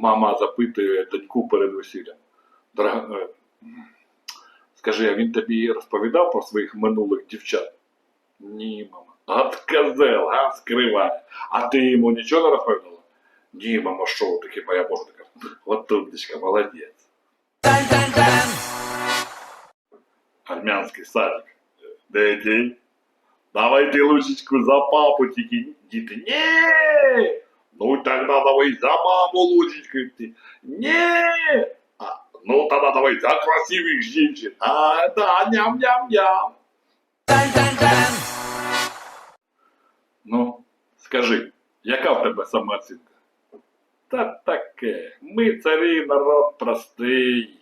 Мама запитує доньку перед весіллям. Дорога, е, скажи, а він тобі розповідав про своїх минулих дівчат? Ні, мама. От козел, а скриває. А ти йому нічого не розповідала? Ні, мама, що таке моя боже така. От умничка, молодець. Армянський садик. Де день? Давайте лучечку за папу тільки діти. Ні! Тогда давай за маму лучечку ты. Ні! А, ну тогда давай за красивых женщин. А, да, ням-ням-ням. Ну, скажи, яка в тебе самооцінка? Та таке. Ми царі народ простий.